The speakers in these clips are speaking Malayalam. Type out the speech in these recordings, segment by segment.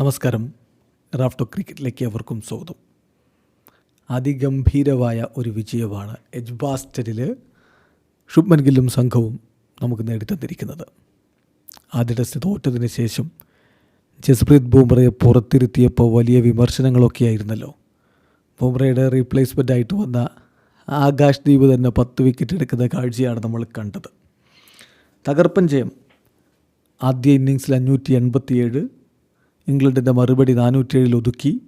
നമസ്കാരം. റാഫ്റ്റോ ക്രിക്കറ്റിലേക്ക് അവർക്കും സ്വാഗതം. അതിഗംഭീരമായ ഒരു വിജയമാണ് എജ്ബാസ്റ്റഡിൽ ശുഭ്മൻ ഗില്ലും സംഘവും നമുക്ക് നേടിത്തന്നിരിക്കുന്നത് ആദ്യ ടെസ്റ്റ് തോറ്റതിന് ശേഷം ജസ്പ്രീത് ബൂംറയെ പുറത്തിരുത്തിയപ്പോൾ വലിയ വിമർശനങ്ങളൊക്കെ ആയിരുന്നല്ലോ. ബൂംറയുടെ റീപ്ലേസ്മെന്റ് ആയിട്ട് വന്ന ആകാശ് ദീപ് തന്നെ പത്ത് വിക്കറ്റ് എടുക്കുന്ന കാഴ്ചയാണ് നമ്മൾ കണ്ടത്. തകർപ്പൻ ജയം. ആദ്യ ഇന്നിങ്സിൽ അഞ്ഞൂറ്റി എൺപത്തിയേഴ് ഇംഗ്ലണ്ടിന്റെ മറുപടി നാനൂറ്റിയേഴിൽ ഒതുക്കി.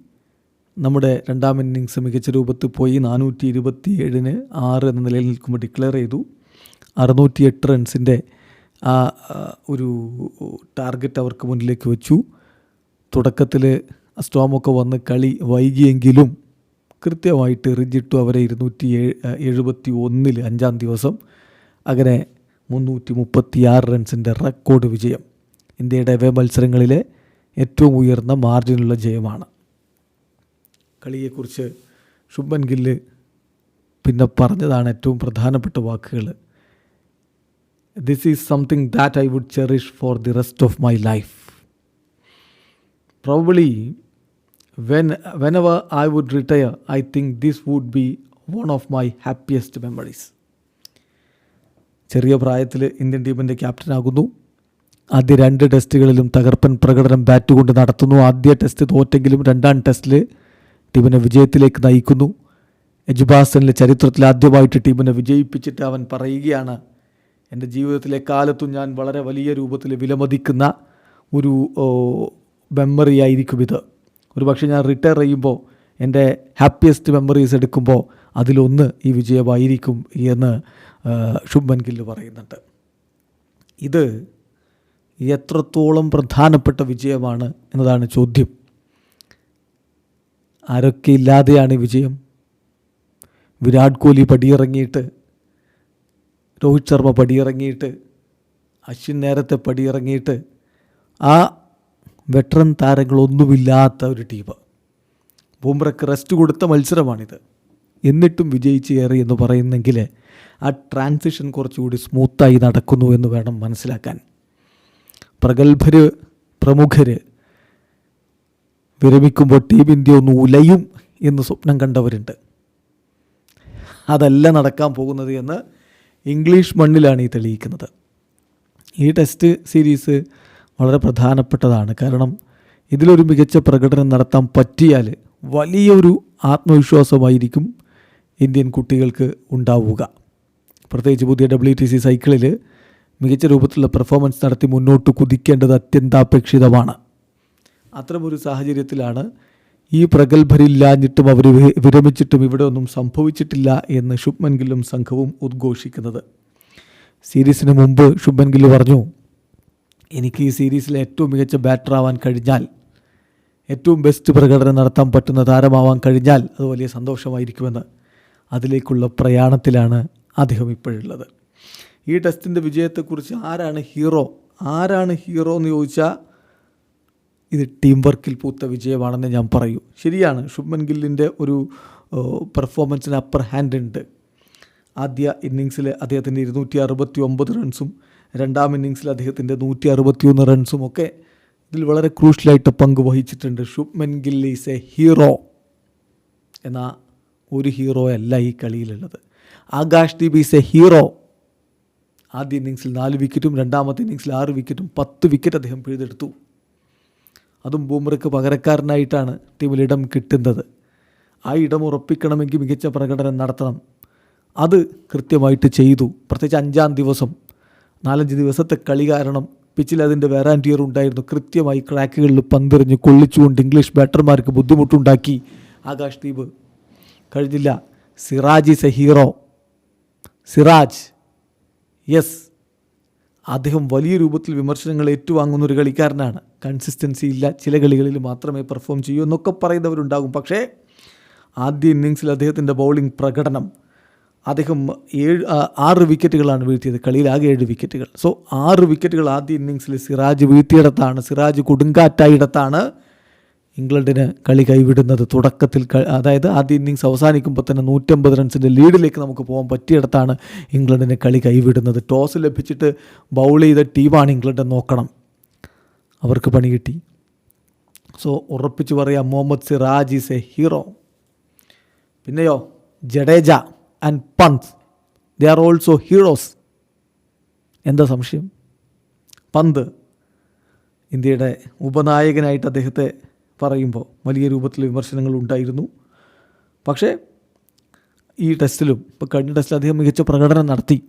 നമ്മുടെ രണ്ടാം ഇന്നിങ്സ് മികച്ച രൂപത്തിൽ പോയി നാനൂറ്റി ഇരുപത്തി ഏഴിന് ആറ് എന്ന നിലയിൽ നിൽക്കുമ്പോൾ ഡിക്ലെയർ ചെയ്തു. അറുന്നൂറ്റി എട്ട് റൺസിന്റെ ആ ഒരു ടാർഗറ്റ് അവർക്ക് മുന്നിലേക്ക് വെച്ചു. തുടക്കത്തിൽ സ്റ്റോമൊക്കെ വന്ന് കളി വൈകിയെങ്കിലും കൃത്യമായിട്ട് എറിഞ്ഞിട്ടു അവരെ ഇരുന്നൂറ്റി എഴുപത്തി ഒന്നിൽ അഞ്ചാം ദിവസം. അങ്ങനെ മുന്നൂറ്റി മുപ്പത്തി ആറ് റൺസിന്റെ റെക്കോർഡ് വിജയം. ഇന്ത്യയുടെ വേ മത്സരങ്ങളിലെ ഏറ്റവും ഉയർന്ന മാർജിനുള്ള ജയമാണ്. കളിയെക്കുറിച്ച് ശുഭൻ ഗില്ല് പിന്നെ പറഞ്ഞതാണ് ഏറ്റവും പ്രധാനപ്പെട്ട വാക്കുകൾ this is something that I would cherish for the rest of my life probably when whenever I would retire I think this would be one of my happiest memories ചെറിയ പ്രായത്തിൽ ഇന്ത്യൻ ടീമിന്റെ ക്യാപ്റ്റനാകുന്നു. ആദ്യ രണ്ട് ടെസ്റ്റുകളിലും തകർപ്പൻ പ്രകടനം ബാറ്റ് കൊണ്ട് നടത്തുന്നു. ആദ്യ ടെസ്റ്റ് തോറ്റെങ്കിലും രണ്ടാം ടെസ്റ്റിൽ ടീമിനെ വിജയത്തിലേക്ക് നയിക്കുന്നു. എജുബാസനിലെ ചരിത്രത്തിൽ ആദ്യമായിട്ട് ടീമിനെ വിജയിപ്പിച്ചിട്ട് അവൻ പറയുകയാണ് എന്റെ ജീവിതത്തിലെ കാലത്തും ഞാൻ വളരെ വലിയ രൂപത്തിൽ വിലമതിക്കുന്ന ഒരു മെമ്മറി ആയിരിക്കും ഇത്. ഒരു പക്ഷേ ഞാൻ റിട്ടയർ ചെയ്യുമ്പോൾ എന്റെ ഹാപ്പിയസ്റ്റ് മെമ്മറീസ് എടുക്കുമ്പോൾ അതിലൊന്ന് ഈ വിജയമായിരിക്കും എന്ന് ശുഭൻ ഗില്ല് പറയുന്നുണ്ട്. ഇത് എത്രത്തോളം പ്രധാനപ്പെട്ട വിജയമാണ് എന്നതാണ് ചോദ്യം. ആരൊക്കെ ഇല്ലാതെയാണ് വിജയം? വിരാട് കോഹ്ലി പടിയിറങ്ങിയിട്ട് രോഹിത് ശർമ്മ പടിയിറങ്ങിയിട്ട് അശ്വിൻ നേരത്തെ പടിയിറങ്ങിയിട്ട് ആ വെറ്ററൻ താരങ്ങളൊന്നുമില്ലാത്ത ഒരു ടീം. ബുംറക്ക് റെസ്റ്റ് കൊടുത്ത മത്സരമാണിത്. എന്നിട്ടും വിജയിച്ച് കയറി എന്ന് പറയുന്നെങ്കിൽ ആ ട്രാൻസിഷൻ കുറച്ചുകൂടി സ്മൂത്തായി നടക്കുന്നു എന്ന് വേണം മനസ്സിലാക്കാൻ. പ്രഗത്ഭർ പ്രമുഖർ വിരമിക്കുമ്പോൾ ടീം ഇന്ത്യ ഒന്ന് ഉലയും എന്ന് സ്വപ്നം കണ്ടവരുണ്ട്. അതല്ല നടക്കാൻ പോകുന്നത് എന്ന് ഇംഗ്ലീഷ് മണ്ണിലാണ് ഈ തെളിയിക്കുന്നത്. ഈ ടെസ്റ്റ് സീരീസ് വളരെ പ്രധാനപ്പെട്ടതാണ്. കാരണം ഇതിലൊരു മികച്ച പ്രകടനം നടത്താൻ പറ്റിയാൽ വലിയൊരു ആത്മവിശ്വാസമായിരിക്കും ഇന്ത്യൻ കുട്ടികൾക്ക് ഉണ്ടാവുക. പ്രത്യേകിച്ച് പുതിയ ഡബ്ല്യു ടി സി സൈക്കിളിൽ മികച്ച രൂപത്തിലുള്ള പെർഫോമൻസ് നടത്തി മുന്നോട്ട് കുതിക്കേണ്ടത് അത്യന്താപേക്ഷിതമാണ്. അത്തരമൊരു സാഹചര്യത്തിലാണ് ഈ പ്രഗത്ഭരില്ലാഞ്ഞിട്ടും അവർ വിരമിച്ചിട്ടും ഇവിടെ ഒന്നും സംഭവിച്ചിട്ടില്ല എന്ന് ശുഭ്മൻ ഗില്ലും സംഘവും ഉദ്ഘോഷിക്കുന്നത്. സീരീസിന് മുമ്പ് ശുഭൻ ഗില്ല് പറഞ്ഞു എനിക്ക് ഈ സീരീസിലെ ഏറ്റവും മികച്ച ബാറ്റർ ആവാൻ കഴിഞ്ഞാൽ ഏറ്റവും ബെസ്റ്റ് പ്രകടനം നടത്താൻ പറ്റുന്ന താരമാവാൻ കഴിഞ്ഞാൽ അത് വലിയ സന്തോഷമായിരിക്കുമെന്ന് അതിലേക്കുള്ള പ്രയാണത്തിലാണ് അദ്ദേഹം ഇപ്പോഴുള്ളത്. ഈ ടെസ്റ്റിന്റെ വിജയത്തെക്കുറിച്ച് ആരാണ് ഹീറോ? ആരാണ് ഹീറോ എന്ന് ചോദിച്ചാൽ ഇത് ടീം വർക്കിൽ പൂത്ത വിജയമാണെന്ന് ഞാൻ പറയൂ. ശരിയാണ് ശുഭ്മൻ ഗില്ലിന്റെ ഒരു പെർഫോമൻസിന് അപ്പർ ഹാൻഡ് ഉണ്ട്. ആദ്യ ഇന്നിങ്സിൽ അദ്ദേഹത്തിന്റെ ഇരുന്നൂറ്റി അറുപത്തി ഒമ്പത് റൺസും രണ്ടാം ഇന്നിങ്സിൽ അദ്ദേഹത്തിന്റെ നൂറ്റി അറുപത്തി ഒന്ന് റൺസും ഒക്കെ ഇതിൽ വളരെ ക്രൂഷ്യലായിട്ട് പങ്ക് വഹിച്ചിട്ടുണ്ട്. Shubman Gill is a hero എന്നാൽ ഒരു ഹീറോ അല്ല ഈ കളിയിലുള്ളത്. Akash Deep is a hero ആദ്യ ഇന്നിങ്സിൽ നാല് വിക്കറ്റും രണ്ടാമത്തെ ഇന്നിങ്സിൽ ആറ് വിക്കറ്റും പത്ത് വിക്കറ്റ് അദ്ദേഹം പിഴുതെടുത്തു. അതും ബൂമറയ്ക്ക് പകരക്കാരനായിട്ടാണ് ടീമിൽ ഇടം കിട്ടുന്നത്. ആ ഇടം ഉറപ്പിക്കണമെങ്കിൽ മികച്ച പ്രകടനം നടത്തണം. അത് കൃത്യമായിട്ട് ചെയ്തു. പ്രത്യേകിച്ച് അഞ്ചാം ദിവസം നാലഞ്ച് ദിവസത്തെ കളി കാരണം പിച്ചിൽ അതിന്റെ വേറാന്റിയർ ഉണ്ടായിരുന്നു. കൃത്യമായി ക്രാക്കുകളിൽ പന്തെറിഞ്ഞ് കൊള്ളിച്ചുകൊണ്ട് ഇംഗ്ലീഷ് ബാറ്റർമാർക്ക് ബുദ്ധിമുട്ടുണ്ടാക്കി. ആകാശ് ദീപ് കഴിഞ്ഞില്ല. Siraj is a hero Siraj yes അദ്ദേഹം വലിയ രൂപത്തിൽ വിമർശനങ്ങൾ ഏറ്റുവാങ്ങുന്ന ഒരു കളിക്കാരനാണ്. കൺസിസ്റ്റൻസി ഇല്ല. ചില കളികളിൽ മാത്രമേ പെർഫോം ചെയ്യൂ എന്നൊക്കെ പറയുന്നവരുണ്ടാകും. പക്ഷേ ആദ്യ ഇന്നിങ്സിൽ അദ്ദേഹത്തിന്റെ ബൗളിംഗ് പ്രകടനം അദ്ദേഹം ഏഴ് ആറ് വിക്കറ്റുകളാണ് വീഴ്ത്തിയത്. കളിയിൽ ആകെ ഏഴ് വിക്കറ്റുകൾ സോ ആറ് വിക്കറ്റുകൾ ആദ്യ ഇന്നിങ്സിൽ സിറാജ് വീഴ്ത്തിയിടത്താണ് സിറാജ് കൊടുങ്കാറ്റായിടത്താണ് ഇംഗ്ലണ്ടിന് കളി കൈവിടുന്നത് തുടക്കത്തിൽ അതായത് ആദ്യ ഇന്നിങ്സ് അവസാനിക്കുമ്പോൾ തന്നെ നൂറ്റമ്പത് റൺസിന്റെ ലീഡിലേക്ക് നമുക്ക് പോകാൻ പറ്റിയിടത്താണ് ഇംഗ്ലണ്ടിന് കളി കൈവിടുന്നത്. ടോസ് ലഭിച്ചിട്ട് ബൗൾ ചെയ്ത ടീമാണ് ഇംഗ്ലണ്ട് നോക്കണം. അവർക്ക് പണി കിട്ടി. സോ ഉറപ്പിച്ച് പറയാം Mohammed Siraj is a hero. പിന്നെയോ Jadeja and Pant. They are also heroes. എന്താ സംശയം? പന്ത് ഇന്ത്യയുടെ ഉപനായകനായിട്ട് അദ്ദേഹത്തെ പറയുമ്പോൾ വലിയ രൂപത്തിൽ വിമർശനങ്ങൾ ഉണ്ടായിരുന്നു. പക്ഷേ ഈ ടെസ്റ്റിലും ഇപ്പോൾ കഴിഞ്ഞ ടെസ്റ്റിൽ അദ്ദേഹം മികച്ച പ്രകടനം നടത്തി.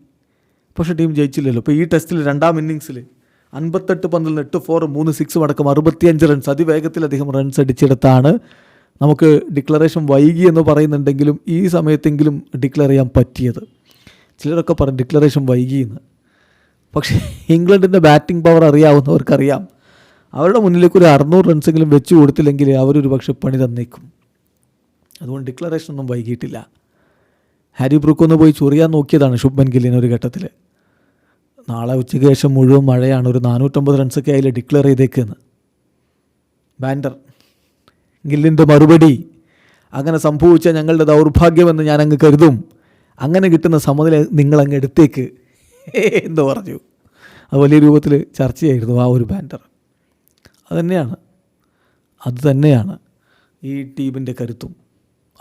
പക്ഷേ ടീം ജയിച്ചില്ലല്ലോ. ഇപ്പോൾ ഈ ടെസ്റ്റിൽ രണ്ടാം ഇന്നിങ്സിൽ അൻപത്തെട്ട് പന്തിൽ എട്ട് ഫോർ മൂന്ന് സിക്സും അടക്കം അറുപത്തിയഞ്ച് റൺസ് അതിവേഗത്തിൽ അദ്ദേഹം റൺസ് അടിച്ചെടുത്താണ്. നമുക്ക് ഡിക്ലറേഷൻ വൈകി എന്ന് പറയുന്നുണ്ടെങ്കിലും ഈ സമയത്തെങ്കിലും ഡിക്ലെയർ ചെയ്യാൻ പറ്റിയത്. ചിലരൊക്കെ പറയും ഡിക്ലറേഷൻ വൈകി എന്ന്. പക്ഷേ ഇംഗ്ലണ്ടിന്റെ ബാറ്റിംഗ് പവർ അറിയാവുന്നവർക്കറിയാം. അവരുടെ മുന്നിലേക്ക് ഒരു അറുന്നൂറ് റൺസെങ്കിലും വെച്ച് കൊടുത്തില്ലെങ്കിൽ അവരൊരു പക്ഷെ പണി തന്നേക്കും. അതുകൊണ്ട് ഡിക്ലറേഷൻ ഒന്നും വൈകിയിട്ടില്ല. ഹാരി ബ്രൂക്ക് ഒന്ന് പോയി ചൊറിയാൻ നോക്കിയതാണ് ശുഭൻ ഗില്ലിന് ഒരു ഘട്ടത്തിൽ നാളെ ഉച്ചയ്ക്ക് ശേഷം മുഴുവൻ മഴയാണ്. ഒരു നാനൂറ്റമ്പത് റൺസൊക്കെ അതിൽ ഡിക്ലെയർ ചെയ്തേക്കെന്ന്. ബാൻഡർ ഗില്ലിന്റെ മറുപടി. അങ്ങനെ സംഭവിച്ച ഞങ്ങളുടെ ദൗർഭാഗ്യമെന്ന് ഞാൻ അങ്ങ് കരുതും. അങ്ങനെ കിട്ടുന്ന സമനില നിങ്ങളങ്ങ് എടുത്തേക്ക്. എന്ന് പറഞ്ഞു. അത് വലിയ രൂപത്തിൽ ചർച്ചയായിരുന്നു ആ ഒരു ബാൻഡർ അതുതന്നെയാണ്. അത് തന്നെയാണ് ഈ ടീമിന്റെ കരുത്തും.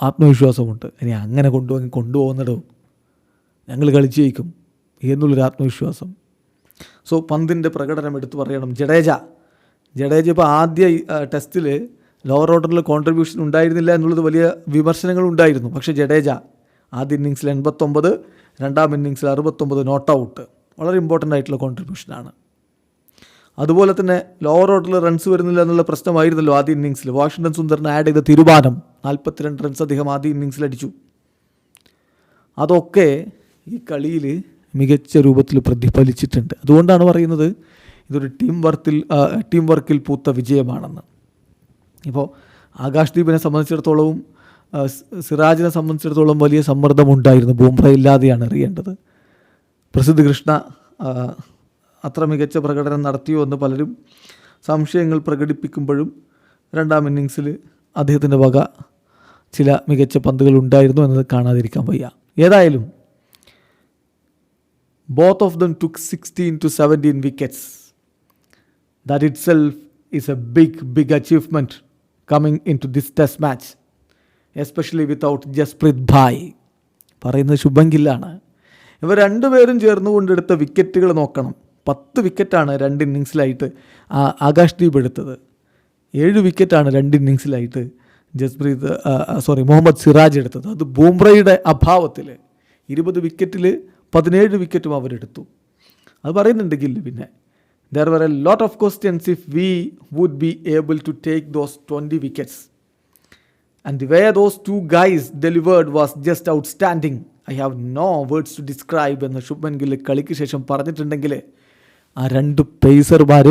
ആത്മവിശ്വാസമുണ്ട് ഇനി അങ്ങനെ കൊണ്ടുപോയി കൊണ്ടുപോകുന്നിടവും ഞങ്ങൾ കളിച്ചു ജയിക്കും എന്നുള്ളൊരു ആത്മവിശ്വാസം. സോ പന്തിന്റെ പ്രകടനം എടുത്തു പറയണം. ജഡേജ. ജഡേജ ഇപ്പോൾ ആദ്യ ടെസ്റ്റിൽ ലോവർ ഓർഡറിൽ കോൺട്രിബ്യൂഷൻ ഉണ്ടായിരുന്നില്ല എന്നുള്ളത് വലിയ വിമർശനങ്ങൾ ഉണ്ടായിരുന്നു. പക്ഷേ ജഡേജ ആദ്യ ഇന്നിങ്സിൽ എൺപത്തൊമ്പത് രണ്ടാം ഇന്നിങ്സിൽ അറുപത്തൊമ്പത് നോട്ട് ഔട്ട് വളരെ ഇമ്പോർട്ടന്റ് ആയിട്ടുള്ള കോൺട്രിബ്യൂഷനാണ് അതുപോലെ തന്നെ ലോവർ ഓർഡറിൽ റൺസ് വരുന്നില്ല എന്നുള്ള പ്രശ്നമായിരുന്നല്ലോ ആദ്യ ഇന്നിങ്സിൽ വാഷിംഗ്ടൺ സുന്ദറിന് ആഡ് ചെയ്ത തീരുമാനം നാൽപ്പത്തിരണ്ട് റൺസ് അദ്ദേഹം ആദ്യ ഇന്നിങ്സിൽ അടിച്ചു. അതൊക്കെ ഈ കളിയിൽ മികച്ച രൂപത്തിൽ പ്രതിഫലിച്ചിട്ടുണ്ട്. അതുകൊണ്ടാണ് പറയുന്നത് ഇതൊരു ടീം വർക്കിൽ ടീം വർക്കിൽ പൂത്ത വിജയമാണെന്ന്. ഇപ്പോൾ ആകാശ് ദീപിനെ സംബന്ധിച്ചിടത്തോളവും സിറാജിനെ സംബന്ധിച്ചിടത്തോളം വലിയ സമ്മർദ്ദമുണ്ടായിരുന്നു ബൂംറ ഇല്ലാതെയാണ് അറിയേണ്ടത് പ്രസിദ്ധ് കൃഷ്ണ അത്ര മികച്ച പ്രകടനം നടത്തിയോ എന്ന് പലരും സംശയങ്ങൾ പ്രകടിപ്പിക്കുമ്പോഴും രണ്ടാം ഇന്നിങ്സിൽ അദ്ദേഹത്തിന്റെ വക ചില മികച്ച പന്തുകൾ ഉണ്ടായിരുന്നു എന്നത് കാണാതിരിക്കാൻ വയ്യ. ഏതായാലും both of them took sixteen to seventeen wickets that itself is a big big achievement coming in to this test match especially without Jasprit bhai പറയുന്നത് ശുഭം ഗില്ലാണ് ഇവർ രണ്ടുപേരും ചേർന്നുകൊണ്ടെടുത്ത വിക്കറ്റുകൾ നോക്കണം. പത്ത് വിക്കറ്റാണ് രണ്ട് ഇന്നിങ്സിലായിട്ട് ആകാശ് ദ്വീപ് എടുത്തത്. ഏഴ് വിക്കറ്റാണ് രണ്ട് ഇന്നിങ്സിലായിട്ട് ജസ്പ്രീത് സോറി മുഹമ്മദ് സിറാജ് എടുത്തത്. അത് ബൂംറയുടെ അഭാവത്തിൽ ഇരുപത് വിക്കറ്റിൽ പതിനേഴ് വിക്കറ്റും അവരെടുത്തു അത് പറയുന്നുണ്ട് ഗില്ല് പിന്നെ. There were a lot of questions if we would be able to take those twenty wickets and way those two guys delivered was just outstanding I have no words to describe എന്ന് ശുഭൻ ഗില്ല് കളിക്ക് ശേഷം പറഞ്ഞിട്ടുണ്ടെങ്കിൽ ആ രണ്ട് പേസർമാർ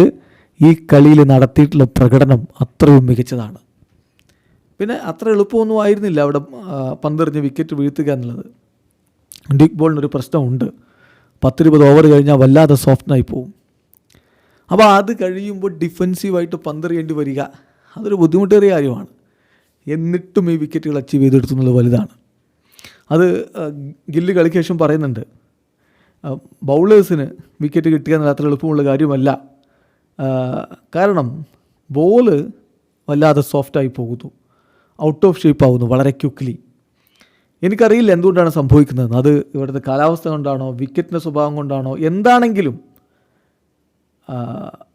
ഈ കളിയിൽ നടത്തിയിട്ടുള്ള പ്രകടനം അത്രയും മികച്ചതാണ്. പിന്നെ അത്ര എളുപ്പമൊന്നും ആയിരുന്നില്ല അവിടെ പന്തെറിഞ്ഞ് വിക്കറ്റ് വീഴ്ത്തുക എന്നുള്ളത്. ഡിക് ബോളിനൊരു പ്രശ്നമുണ്ട്. പത്തിരുപത് ഓവർ കഴിഞ്ഞാൽ വല്ലാതെ സോഫ്റ്റായി പോവും. അപ്പോൾ അത് കഴിയുമ്പോൾ ഡിഫെൻസീവായിട്ട് പന്തെറിയേണ്ടി വരിക അതൊരു ബുദ്ധിമുട്ടേറിയ കാര്യമാണ്. എന്നിട്ടും ഈ വിക്കറ്റുകൾ അച്ചീവ് ചെയ്തെടുത്തുന്നത് വലുതാണ്. അത് ഗില്ല് കളിക്ക് ശേഷം പറയുന്നുണ്ട്. ബൗളേഴ്സിന് വിക്കറ്റ് കിട്ടുക എന്നുള്ള അത്ര എളുപ്പമുള്ള കാര്യമല്ല. കാരണം ബോൾ വല്ലാതെ സോഫ്റ്റായി പോകുന്നു. ഔട്ട് ഓഫ് ഷേപ്പ് ആവുന്നു വളരെ ക്യുക്ലി എനിക്കറിയില്ല എന്തുകൊണ്ടാണ് സംഭവിക്കുന്നത്. അത് ഇവിടുത്തെ കാലാവസ്ഥ കൊണ്ടാണോ വിക്കറ്റിന്റെ സ്വഭാവം കൊണ്ടാണോ എന്താണെങ്കിലും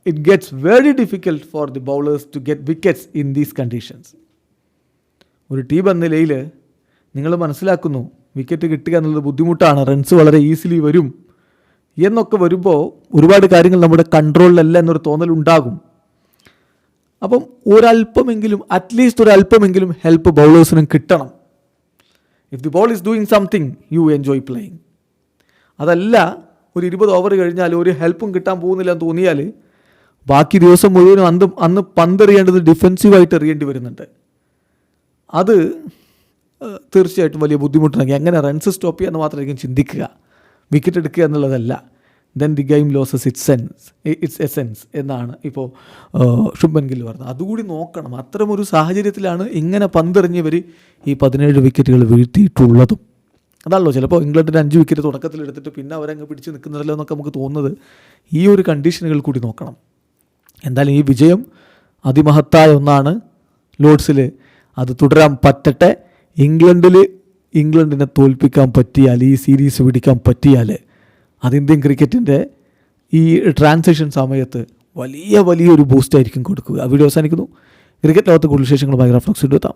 it gets very difficult for the bowlers to get wickets in these conditions ഒരു ടീം എന്ന നിലയിൽ നിങ്ങൾ മനസ്സിലാക്കുന്നു വിക്കറ്റ് കിട്ടുക എന്നുള്ളത് ബുദ്ധിമുട്ടാണ്. റൺസ് വളരെ ഈസിലി വരും. എന്നൊക്കെ വരുമ്പോൾ ഒരുപാട് കാര്യങ്ങൾ നമ്മുടെ കൺട്രോളിലല്ല എന്നൊരു തോന്നലുണ്ടാകും അപ്പം ഒരല്പമെങ്കിലും അറ്റ്ലീസ്റ്റ് ഒരല്പമെങ്കിലും ഹെൽപ്പ് ബൗളേഴ്സിനും കിട്ടണം. If the ball is doing something you enjoy playing അതല്ല ഒരു ഇരുപത് ഓവർ കഴിഞ്ഞാൽ ഒരു ഹെൽപ്പും കിട്ടാൻ പോകുന്നില്ല എന്ന് തോന്നിയാൽ ബാക്കി ദിവസം മുഴുവനും അന്ന് അന്ന് പന്തെറിയേണ്ടത് ഡിഫെൻസീവായിട്ട് എറിയേണ്ടി വരുന്നുണ്ട്. അത് തീർച്ചയായിട്ടും വലിയ ബുദ്ധിമുട്ടുണ്ടെങ്കിൽ എങ്ങനെ റൺസ് സ്റ്റോപ്പ് ചെയ്യാന്ന് മാത്രമായിരിക്കും ചിന്തിക്കുക. വിക്കറ്റ് എടുക്കുക എന്നുള്ളതല്ല. Then the game loses its sense its essence എന്നാണ് ഇപ്പോൾ ശുഭൻ ഗിൽ പറഞ്ഞത്. അതുകൂടി നോക്കണം. അത്തരമൊരു സാഹചര്യത്തിലാണ് ഇങ്ങനെ പന്തെറിഞ്ഞവർ ഈ പതിനേഴ് വിക്കറ്റുകൾ വീഴ്ത്തിയിട്ടുള്ളതും. അതാണല്ലോ ചിലപ്പോൾ ഇംഗ്ലണ്ടിന്റെ അഞ്ച് വിക്കറ്റ് തുടക്കത്തിൽ എടുത്തിട്ട് പിന്നെ അവരങ്ങ് പിടിച്ച് നിൽക്കുന്നില്ലല്ലോ എന്നൊക്കെ നമുക്ക് തോന്നുന്നത്. ഈ ഒരു കണ്ടീഷനുകൾ കൂടി നോക്കണം. എന്തായാലും ഈ വിജയം അതിമഹത്തായ ഒന്നാണ്. ലോഡ്സിൽ അത് തുടരാൻ പറ്റട്ടെ. ഇംഗ്ലണ്ടിൽ ഇംഗ്ലണ്ടിനെ തോൽപ്പിക്കാൻ പറ്റിയാൽ ഈ സീരീസ് പിടിക്കാൻ പറ്റിയാൽ അത് ഇന്ത്യൻ ക്രിക്കറ്റിന്റെ ഈ ട്രാൻസിഷൻ സമയത്ത് വലിയ വലിയൊരു ബൂസ്റ്റ് ആയിരിക്കും കൊടുക്കുക. വീഡിയോ അവസാനിക്കുന്നു. ക്രിക്കറ്റ് ലോകത്ത് കൂടുതൽ വിശേഷങ്ങളുമായി റഫ്ലക്സ് എത്താം.